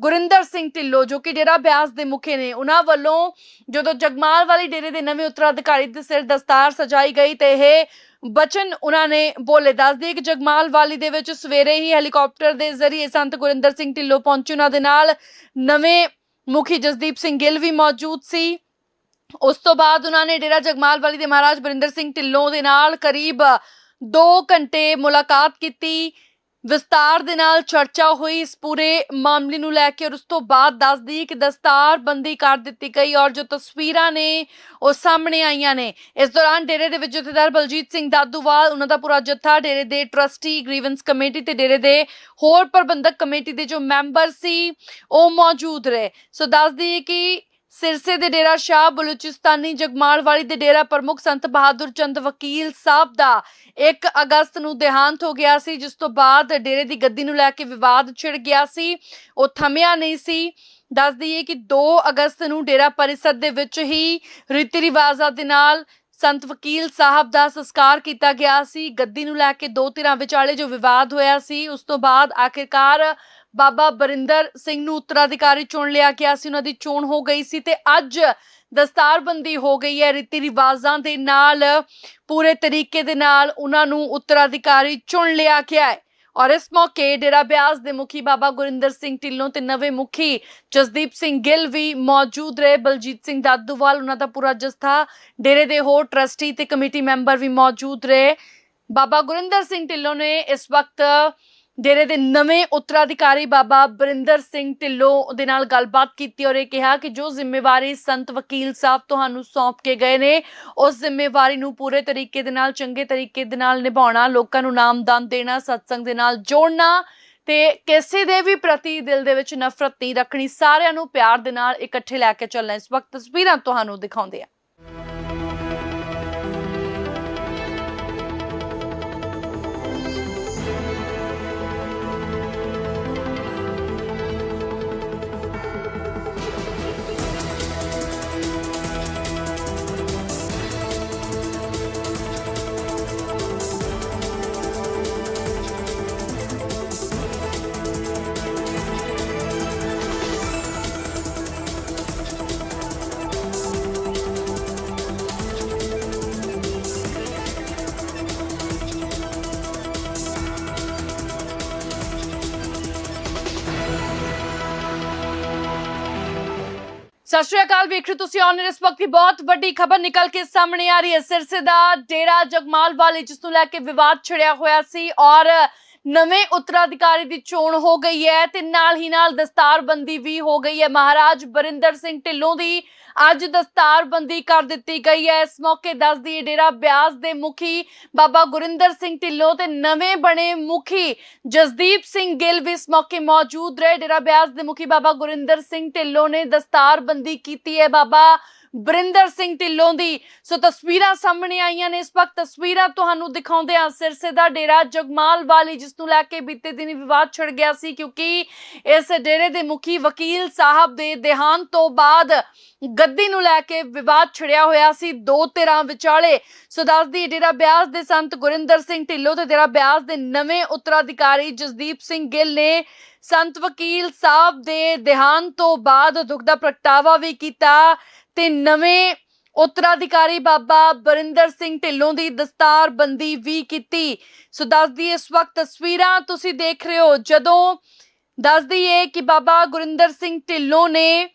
ਗੁਰਿੰਦਰ ਸਿੰਘ ਢਿੱਲੋਂ, ਜੋ ਕਿ ਡੇਰਾ ਬਿਆਸ ਦੇ ਮੁਖੀ ਨੇ, ਉਹਨਾਂ ਵੱਲੋਂ ਜਦੋਂ ਜਗਮਾਲ ਵਾਲੀ ਡੇਰੇ ਦੇ ਨਵੇਂ ਉੱਤਰਾਧਿਕਾਰੀ ਦੇ ਸਿਰ ਦਸਤਾਰ ਸਜਾਈ ਗਈ ਤੇ ਇਹ ਬਚਨ ਉਹਨਾਂ ਨੇ ਬੋਲੇ। ਦੱਸਦੀ ਕਿ ਜਗਮਾਲ ਵਾਲੀ ਦੇ ਵਿੱਚ ਸਵੇਰੇ ਹੀ ਹੈਲੀਕਾਪਟਰ ਦੇ ਜ਼ਰੀਏ ਸੰਤ ਗੁਰਿੰਦਰ ਸਿੰਘ ਢਿੱਲੋਂ ਪਹੁੰਚੇ। ਉਹਨਾਂ ਦੇ ਨਾਲ ਨਵੇਂ ਮੁਖੀ ਜਸਦੀਪ ਸਿੰਘ ਗਿੱਲ ਵੀ ਮੌਜੂਦ ਸੀ। ਉਸ ਤੋਂ ਬਾਅਦ ਉਹਨਾਂ ਨੇ ਡੇਰਾ ਜਗਮਾਲ ਵਾਲੀ ਦੇ ਮਹਾਰਾਜ ਬਰਿੰਦਰ ਸਿੰਘ ਢਿੱਲੋਂ ਦੇ ਨਾਲ ਕਰੀਬ 2 ਘੰਟੇ ਮੁਲਾਕਾਤ ਕੀਤੀ। ਵਿਸਤਾਰ ਦੇ ਨਾਲ ਚਰਚਾ ਹੋਈ। ਇਸ ਪੂਰੇ ਮਾਮਲੇ ਨੂੰ ਲੈ ਕੇ ਔਰ ਉਸ ਤੋਂ ਬਾਅਦ ਦੱਸਦੀ ਕਿ ਦਸਤਾਰ ਬੰਦੀ ਕਰ ਦਿੱਤੀ ਗਈ ਔਰ ਜੋ ਤਸਵੀਰਾਂ ਨੇ ਉਹ ਸਾਹਮਣੇ ਆਈਆਂ ਨੇ। ਇਸ ਦੌਰਾਨ ਡੇਰੇ ਦੇ ਵਿੱਚ ਜਥੇਦਾਰ ਬਲਜੀਤ ਸਿੰਘ ਦਾਦੂਵਾਲ, ਉਹਨਾਂ ਦਾ ਪੂਰਾ ਜਥਾ, ਡੇਰੇ ਦੇ ਟਰਸਟੀ ਗ੍ਰੀਵੈਂਸ ਕਮੇਟੀ ਤੇ ਡੇਰੇ ਦੇ ਹੋਰ ਪ੍ਰਬੰਧਕ ਕਮੇਟੀ ਦੇ ਜੋ ਮੈਂਬਰ ਸੀ, ਉਹ ਮੌਜੂਦ ਰਹੇ। ਸੋ ਦੱਸਦੀ ਕਿ ਸਿਰਸੇ ਦੇ ਡੇਰਾ ਸ਼ਾਹ ਬਲੂਚਿਸਤਾਨੀ ਜਗਮਾਲ ਵਾਲੀ ਦੇ ਡੇਰਾ ਪ੍ਰਮੁੱਖ ਸੰਤ ਬਹਾਦਰ ਚੰਦ ਵਕੀਲ ਸਾਹਿਬ ਦਾ 1 ਅਗਸਤ ਨੂੰ ਦੇਹਾਂਤ ਹੋ ਗਿਆ ਸੀ, ਜਿਸ ਤੋਂ ਬਾਅਦ ਡੇਰੇ ਦੀ ਗੱਦੀ ਨੂੰ ਲੈ ਕੇ ਵਿਵਾਦ ਛਿੜ ਗਿਆ ਸੀ, ਉਹ ਥਮਿਆ ਨਹੀਂ ਸੀ। ਦੱਸ ਹੈ ਕਿ 2 ਅਗਸਤ ਨੂੰ ਡੇਰਾ ਪਰਿਸਰ ਦੇ ਵਿੱਚ ਹੀ ਰੀਤੀ ਰਿਵਾਜ਼ਾਂ ਦੇ ਨਾਲ ਸੰਤ ਵਕੀਲ ਸਾਹਿਬ ਦਾ ਸੰਸਕਾਰ ਕੀਤਾ ਗਿਆ ਸੀ। ਗੱਦੀ ਨੂੰ ਲੈ ਕੇ ਦੋ ਧਿਰਾਂ ਵਿਚਾਲੇ ਜੋ ਵਿਵਾਦ ਹੋਇਆ ਸੀ, ਉਸ ਤੋਂ ਬਾਅਦ ਆਖਿਰਕਾਰ ਬਾਬਾ ਬਰਿੰਦਰ ਸਿੰਘ ਨੂੰ ਉੱਤਰਾਧਿਕਾਰੀ ਚੁਣ ਲਿਆ ਗਿਆ ਸੀ, ਉਹਨਾਂ ਦੀ ਚੋਣ ਹੋ ਗਈ ਸੀ ਤੇ ਅੱਜ ਦਸਤਾਰਬੰਦੀ ਹੋ ਗਈ ਹੈ, ਰੀਤੀ ਰਿਵਾਜ਼ਾਂ ਦੇ ਨਾਲ, ਪੂਰੇ ਤਰੀਕੇ ਦੇ ਨਾਲ ਉਹਨਾਂ ਨੂੰ ਉੱਤਰਾਧਿਕਾਰੀ ਚੁਣ ਲਿਆ ਗਿਆ ਹੈ। ਔਰ ਇਸ ਮੌਕੇ ਡੇਰਾ ਬਿਆਸ ਦੇ ਮੁਖੀ ਬਾਬਾ ਗੁਰਿੰਦਰ ਸਿੰਘ ਢਿੱਲੋਂ ਤੇ ਨਵੇਂ ਮੁਖੀ ਜਸਦੀਪ ਸਿੰਘ ਗਿੱਲ ਵੀ ਮੌਜੂਦ ਰਹੇ। ਬਲਜੀਤ ਸਿੰਘ ਦਾਦੂਵਾਲ, ਉਹਨਾਂ ਦਾ ਪੂਰਾ ਜਸਥਾ ਡੇਰੇ ਦੇ ਹੋਰ ਟਰਸਟੀ ਤੇ ਕਮੇਟੀ ਮੈਂਬਰ ਵੀ ਮੌਜੂਦ ਰਹੇ। ਬਾਬਾ ਗੁਰਿੰਦਰ ਸਿੰਘ ਢਿੱਲੋਂ ਨੇ ਇਸ ਵਕਤ ਡੇਰੇ ਦੇ ਨਵੇਂ ਉੱਤਰਾਧਿਕਾਰੀ ਬਾਬਾ ਬਰਿੰਦਰ ਸਿੰਘ ਢਿੱਲੋਂ ਦੇ ਨਾਲ ਗੱਲਬਾਤ ਕੀਤੀ ਔਰ ਇਹ ਕਿਹਾ ਕਿ ਜੋ ਜ਼ਿੰਮੇਵਾਰੀ ਸੰਤ ਵਕੀਲ ਸਾਹਿਬ ਤੁਹਾਨੂੰ ਸੌਂਪ ਕੇ ਗਏ ਨੇ, ਉਸ ਜ਼ਿੰਮੇਵਾਰੀ ਨੂੰ ਪੂਰੇ ਤਰੀਕੇ ਦੇ ਨਾਲ, ਚੰਗੇ ਤਰੀਕੇ ਦੇ ਨਾਲ ਨਿਭਾਉਣਾ, ਲੋਕਾਂ ਨੂੰ ਨਾਮਦਾਨ ਦੇਣਾ, ਸਤਸੰਗ ਦੇ ਨਾਲ ਜੋੜਨਾ ਤੇ ਕਿਸੇ ਦੇ ਵੀ ਪ੍ਰਤੀ ਦਿਲ ਦੇ ਵਿੱਚ ਨਫ਼ਰਤ ਨਹੀਂ ਰੱਖਣੀ, ਸਾਰਿਆਂ ਨੂੰ ਪਿਆਰ ਦੇ ਨਾਲ ਇਕੱਠੇ ਲੈ ਕੇ ਚੱਲਣਾ। ਇਸ ਵਕਤ ਤਸਵੀਰਾਂ ਤੁਹਾਨੂੰ ਦਿਖਾਉਂਦੇ ਆ ਸਤਿ ਸ਼੍ਰੀ ਅਕਾਲ, ਵੇਖ ਰਹੇ ਤੁਸੀਂ ਔਨ ਇਸ ਵਕਤ ਦੀ ਬਹੁਤ ਵੱਡੀ ਖਬਰ ਨਿਕਲ ਕੇ ਸਾਹਮਣੇ ਆ ਰਹੀ ਹੈ। ਸਿਰਸੇ ਦਾ ਡੇਰਾ ਜਗਮਾਲ ਵਾਲੀ, ਜਿਸ ਨੂੰ ਲੈ ਕੇ ਵਿਵਾਦ ਛਿੜਿਆ ਹੋਇਆ ਸੀ ਔਰ ਨਵੇਂ ਉੱਤਰਾਧਿਕਾਰੀ ਦੀ ਚੋਣ ਹੋ ਗਈ ਹੈ ਤੇ ਨਾਲ ਹੀ ਨਾਲ ਦਸਤਾਰਬੰਦੀ ਵੀ ਹੋ ਗਈ ਹੈ। ਮਹਾਰਾਜ ਬਰਿੰਦਰ ਸਿੰਘ ਢਿੱਲੋਂ ਦੀ ਅੱਜ ਦਸਤਾਰਬੰਦੀ ਕਰ ਦਿੱਤੀ ਗਈ ਹੈ। ਇਸ ਮੌਕੇ ਦੱਸਦੀ ਹੈ, ਡੇਰਾ ਬਿਆਸ ਦੇ ਮੁਖੀ ਬਾਬਾ ਗੁਰਿੰਦਰ ਸਿੰਘ ਢਿੱਲੋਂ ਤੇ ਨਵੇਂ ਬਣੇ ਮੁਖੀ ਜਸਦੀਪ ਸਿੰਘ ਗਿੱਲ ਵੀ ਇਸ ਮੌਕੇ ਮੌਜੂਦ ਰਹੇ। ਡੇਰਾ ਬਿਆਸ ਦੇ ਮੁਖੀ ਬਾਬਾ ਗੁਰਿੰਦਰ ਸਿੰਘ ਢਿੱਲੋਂ ਨੇ ਦਸਤਾਰਬੰਦੀ ਕੀਤੀ ਹੈ। ਬਾਬਾ ਬਰਿੰਦਰ ਸਿੰਘ ਢਿੱਲੋਂ ਦੀ। ਸੋ ਤਸਵੀਰਾਂ ਸਾਹਮਣੇ ਆਈਆਂ ਨੇ। ਇਸ ਵਕਤ ਤਸਵੀਰਾਂ ਤੁਹਾਨੂੰ ਦਿਖਾਉਂਦੇ ਆ ਸਿਰਸੇ ਦਾ ਡੇਰਾ ਜਗਮਾਲ ਵਾਲੀ, ਜਿਸ ਨੂੰ ਲੈ ਕੇ ਬੀਤੇ ਦਿਨੀ ਵਿਵਾਦ ਛਿੜ ਗਿਆ ਸੀ, ਕਿਉਂਕਿ ਇਸ ਡੇਰੇ ਦੇ ਮੁਖੀ ਵਕੀਲ ਸਾਹਿਬ ਦੇ ਦੇਹਾਂਤ ਤੋਂ ਬਾਅਦ ਗੱਦੀ ਨੂੰ ਲੈ ਕੇ ਵਿਵਾਦ ਛਿੜਿਆ ਹੋਇਆ ਸੀ, ਦੋ ਧਿਰਾਂ ਵਿਚਾਲੇ। ਸੋ ਦੱਸਦੀ ਡੇਰਾ ਬਿਆਸ ਦੇ ਸੰਤ ਗੁਰਿੰਦਰ ਸਿੰਘ ਢਿੱਲੋਂ ਤੇ ਡੇਰਾ ਬਿਆਸ ਦੇ ਨਵੇਂ ਉੱਤਰਾਧਿਕਾਰੀ ਜਸਦੀਪ ਸਿੰਘ ਗਿੱਲ ਨੇ ਸੰਤ ਵਕੀਲ ਸਾਹਿਬ ਦੇ ਦੇਹਾਂਤ ਤੋਂ ਬਾਅਦ ਦੁੱਖ ਦਾ ਪ੍ਰਗਟਾਵਾ ਵੀ ਕੀਤਾ। ਤੇ ਨਵੇਂ ਉੱਤਰਾਧਿਕਾਰੀ ਬਾਬਾ ਬਰਿੰਦਰ ਸਿੰਘ ਢਿੱਲੋਂ ਦੀ ਦਸਤਾਰ ਬੰਦੀ ਵੀ ਕੀਤੀ। ਸੋ ਦੱਸਦੀ ਇਸ ਵਕਤ ਤਸਵੀਰਾਂ ਤੁਸੀਂ ਦੇਖ ਰਹੇ ਹੋ। ਜਦੋਂ ਦੱਸਦੀ ਏ ਕਿ ਬਾਬਾ ਗੁਰਿੰਦਰ ਸਿੰਘ ਢਿੱਲੋਂ ਨੇ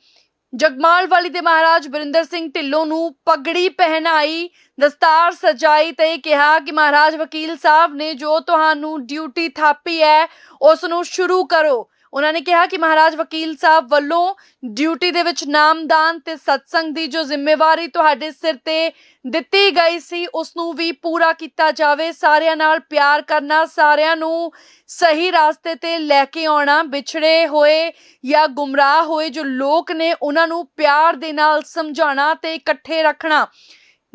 ਜਗਮਾਲ ਵਾਲੀ ਦੇ ਮਹਾਰਾਜ ਬਰਿੰਦਰ ਸਿੰਘ ਢਿੱਲੋਂ ਨੂੰ ਪਗੜੀ ਪਹਿਨਾਈ, ਦਸਤਾਰ ਸਜਾਈ ਤੇ ਕਿਹਾ ਕਿ ਮਹਾਰਾਜ ਵਕੀਲ ਸਾਹਿਬ ਨੇ ਜੋ ਤੁਹਾਨੂੰ ਡਿਊਟੀ ਥਾਪੀ ਹੈ, ਉਸ ਨੂੰ ਸ਼ੁਰੂ ਕਰੋ। ਉਹਨਾਂ ਨੇ ਕਿਹਾ ਕਿ ਮਹਾਰਾਜ ਵਕੀਲ ਸਾਹਿਬ ਵੱਲੋਂ ਡਿਊਟੀ ਦੇ ਵਿੱਚ ਨਾਮਦਾਨ ਤੇ ਸਤਸੰਗ ਦੀ ਜੋ ਜ਼ਿੰਮੇਵਾਰੀ ਤੁਹਾਡੇ ਸਿਰ ਤੇ ਦਿੱਤੀ ਗਈ ਸੀ ਉਸ ਨੂੰ ਵੀ ਪੂਰਾ ਕੀਤਾ ਜਾਵੇ। ਸਾਰਿਆਂ ਨਾਲ ਪਿਆਰ ਕਰਨਾ, ਸਾਰਿਆਂ ਨੂੰ ਸਹੀ ਰਾਸਤੇ ਤੇ ਲੈ ਕੇ ਆਉਣਾ, ਵਿਛੜੇ ਹੋਏ ਜਾਂ ਗੁੰਮਰਾਹ ਹੋਏ ਜੋ ਲੋਕ ਨੇ, ਉਹਨਾਂ ਨੂੰ ਪਿਆਰ ਦੇ ਨਾਲ ਸਮਝਾਉਣਾ ਤੇ ਇਕੱਠੇ ਰੱਖਣਾ।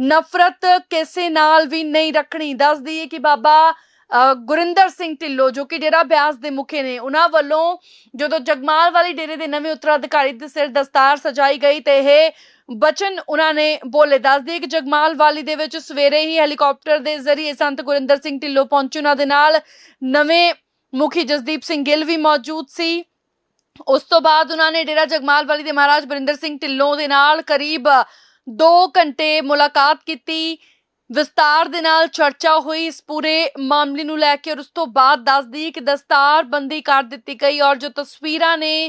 ਨਫ਼ਰਤ ਕਿਸੇ ਨਾਲ ਵੀ ਨਹੀਂ ਰੱਖਣੀ। ਦੱਸ ਹੈ ਕਿ ਬਾਬਾ ਗੁਰਿੰਦਰ ਸਿੰਘ ਢਿੱਲੋਂ, ਜੋ ਕਿ ਡੇਰਾ ਬਿਆਸ ਦੇ ਮੁਖੀ ਨੇ, ਉਹਨਾਂ ਵੱਲੋਂ ਜਦੋਂ ਜਗਮਾਲ ਵਾਲੀ ਡੇਰੇ ਦੇ ਨਵੇਂ ਉੱਤਰਾਧਿਕਾਰੀ ਦੇ ਸਿਰ ਦਸਤਾਰ ਸਜਾਈ ਗਈ ਤੇ ਇਹ ਬਚਨ ਉਹਨਾਂ ਨੇ ਬੋਲੇ। ਦੱਸਦੀ ਕਿ ਜਗਮਾਲ ਵਾਲੀ ਦੇ ਵਿੱਚ ਸਵੇਰੇ ਹੀ ਹੈਲੀਕਾਪਟਰ ਦੇ ਜ਼ਰੀਏ ਸੰਤ ਗੁਰਿੰਦਰ ਸਿੰਘ ਢਿੱਲੋਂ ਪਹੁੰਚੇ। ਉਹਨਾਂ ਦੇ ਨਾਲ ਨਵੇਂ ਮੁਖੀ ਜਸਦੀਪ ਸਿੰਘ ਗਿੱਲ ਵੀ ਮੌਜੂਦ ਸੀ। ਉਸ ਤੋਂ ਬਾਅਦ ਉਹਨਾਂ ਨੇ ਡੇਰਾ ਜਗਮਾਲ ਵਾਲੀ ਦੇ ਮਹਾਰਾਜ ਬਰਿੰਦਰ ਸਿੰਘ ਢਿੱਲੋਂ ਦੇ ਨਾਲ ਕਰੀਬ 2 ਘੰਟੇ ਮੁਲਾਕਾਤ ਕੀਤੀ। ਵਿਸਤਾਰ ਦੇ ਨਾਲ ਚਰਚਾ ਹੋਈ। ਇਸ ਪੂਰੇ ਮਾਮਲੇ ਨੂੰ ਲੈ ਕੇ ਔਰ ਉਸ ਤੋਂ ਬਾਅਦ ਦੱਸਦੀ ਕਿ ਦਸਤਾਰ ਬੰਦੀ ਕਰ ਦਿੱਤੀ ਗਈ ਔਰ ਜੋ ਤਸਵੀਰਾਂ ਨੇ